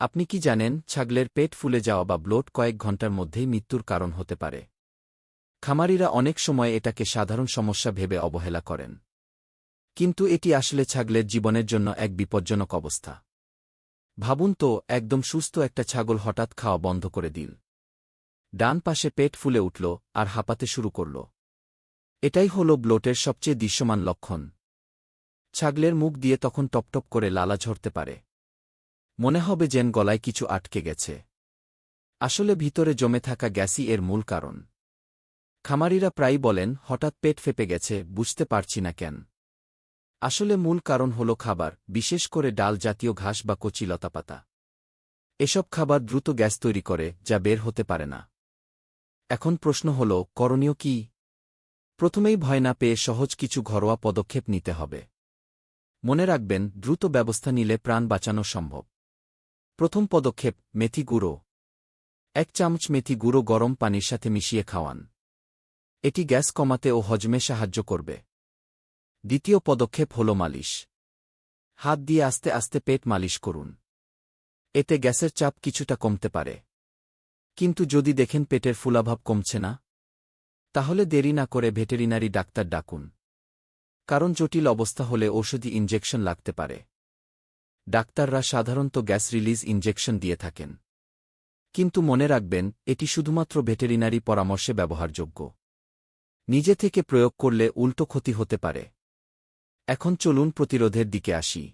আপনি কি জানেন, ছাগলের পেট ফুলে যাওয়া বা ব্লোট কয়েক ঘণ্টার মধ্যেই মৃত্যুর কারণ হতে পারে। খামারিরা অনেক সময় এটাকে সাধারণ সমস্যা ভেবে অবহেলা করেন। কিন্তু এটি আসলে ছাগলের জীবনের জন্য এক বিপজ্জনক অবস্থা। ভাবুন তো, একদম সুস্থ একটা ছাগল হঠাৎ খাওয়া বন্ধ করে দিল। ডান পাশে পেট ফুলে উঠল আর হাঁপাতে শুরু করল। এটাই হল ব্লোটের সবচেয়ে দৃশ্যমান লক্ষণ। ছাগলের মুখ দিয়ে তখন টপটপ করে লালা ঝরতে পারে। মনে হবে যেন গলায় কিছু আটকে গেছে। আসলে ভিতরে জমে থাকা গ্যাসই এর মূল কারণ। খামারিরা প্রায় বলেন, হঠাৎ পেট ফেপে গেছে, বুঝতে পারছি না কেন। আসলে মূল কারণ হল খাবার, বিশেষ করে ডাল জাতীয় ঘাস বা কচি লতাপাতা। এসব খাবার দ্রুত গ্যাস তৈরি করে, যা বের হতে পারে না। এখন প্রশ্ন হল, করণীয় কি? প্রথমেই ভয় না পেয়ে সহজ কিছু ঘরোয়া পদক্ষেপ নিতে হবে। মনে রাখবেন, দ্রুত ব্যবস্থা নিলে প্রাণ বাঁচানো সম্ভব। প্রথম পদক্ষেপ, মেথি গুঁড়ো। এক চামচ মেথি গুঁড়ো গরম পানির সাথে মিশিয়ে খাওয়ান। এটি গ্যাস কমাতে ও হজমে সাহায্য করবে। দ্বিতীয় পদক্ষেপ হল মালিশ। হাত দিয়ে আস্তে আস্তে পেট মালিশ করুন। এতে গ্যাসের চাপ কিছুটা কমতে পারে। কিন্তু যদি দেখেন পেটের ফুলাভাব কমছে না, তাহলে দেরি না করে ভেটেরিনারি ডাক্তার ডাকুন। কারণ জটিল অবস্থা হলে ঔষধি ইনজেকশন লাগতে পারে। ডাক্তাররা সাধারণত গ্যাস রিলিজ ইনজেকশন দিয়ে থাকেন। কিন্তু মনে রাখবেন, এটি শুধুমাত্র ভেটেরিনারি পরামর্শে ব্যবহারযোগ্য। নিজে থেকে প্রয়োগ করলে উল্টো ক্ষতি হতে পারে। এখন চলুন প্রতিরোধের দিকে আসি।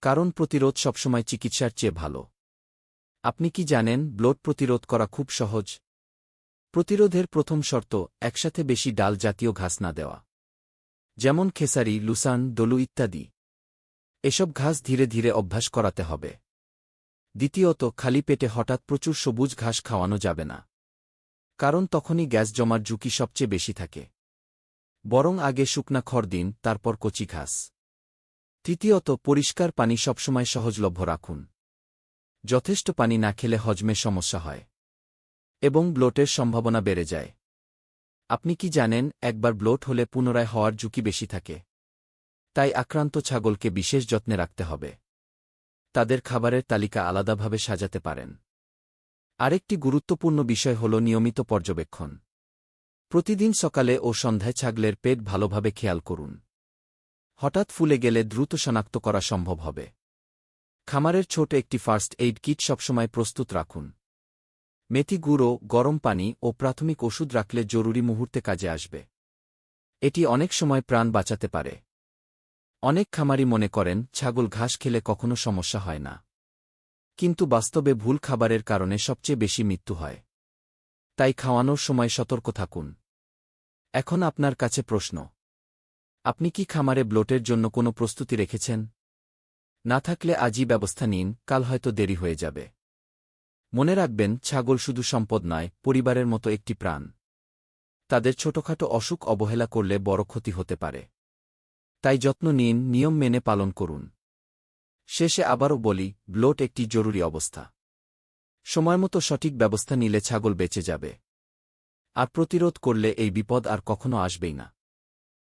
কারণ প্রতিরোধ সবসময় চিকিৎসার চেয়ে ভালো। আপনি কি জানেন, ব্লোড প্রতিরোধ করা খুব সহজ? প্রতিরোধের প্রথম শর্ত, একসাথে বেশি ডাল জাতীয় ঘাস না দেওয়া। যেমন খেসারি, লুসান, দলু ইত্যাদি। এসব ঘাস ধীরে ধীরে অভ্যাস করাতে হবে। দ্বিতীয়ত, খালি পেটে হঠাৎ প্রচুর সবুজ ঘাস খাওয়ানো যাবে না। কারণ তখনই গ্যাস জমার ঝুঁকি সবচেয়ে বেশি থাকে। বরং আগে শুকনা খড় দিন, তারপর কচি ঘাস। তৃতীয়ত, পরিষ্কার পানি সবসময় সহজলভ্য রাখুন। যথেষ্ট পানি না খেলে হজমে সমস্যা হয়। এবং ব্লোটের সম্ভাবনা বেড়ে যায়। আপনি কি জানেন, একবার ব্লোট হলে পুনরায় হওয়ার ঝুঁকি বেশি থাকে। তাই আক্রান্ত ছাগলকে বিশেষ যত্নে রাখতে হবে। তাদের খাবারের তালিকা আলাদাভাবে সাজাতে পারেন। আরেকটি গুরুত্বপূর্ণ বিষয় হল নিয়মিত পর্যবেক্ষণ। প্রতিদিন সকালে ও সন্ধ্যায় ছাগলের পেট ভালোভাবে খেয়াল করুন। হঠাৎ ফুলে গেলে দ্রুত শনাক্ত করা সম্ভব হবে। খামারের ছোট একটি ফার্স্ট এইড কিট সবসময় প্রস্তুত রাখুন। মেথি গুঁড়ো, গরম পানি ও প্রাথমিক ওষুধ রাখলে জরুরি মুহূর্তে কাজে আসবে। এটি অনেক সময় প্রাণ বাঁচাতে পারে। অনেক খামারি মনে করেন, ছাগল ঘাস খেলে কখনো সমস্যা হয় না। কিন্তু বাস্তবে ভুল খাবারের কারণে সবচেয়ে বেশি মৃত্যু হয়। তাই খাওয়ানোর সময় সতর্ক থাকুন। এখন আপনার কাছে প্রশ্ন। আপনি কি খামারে ব্লোটের জন্য কোনো প্রস্তুতি রেখেছেন? না থাকলে আজই ব্যবস্থা নিন, কাল হয়তো দেরি হয়ে যাবে। মনে রাখবেন, ছাগল শুধু সম্পদ নয়, পরিবারের মতো একটি প্রাণ। তাদের ছোটখাটো অসুখ অবহেলা করলে বড় ক্ষতি হতে পারে। তাই যত্ন নিন, নিয়ম মেনে পালন করুন। শেষে আবারও বলি, ব্লোট একটি জরুরি অবস্থা। সময়মতো সঠিক ব্যবস্থা নিলে ছাগল বেঁচে যাবে। আর প্রতিরোধ করলে এই বিপদ আর কখনো আসবেই না।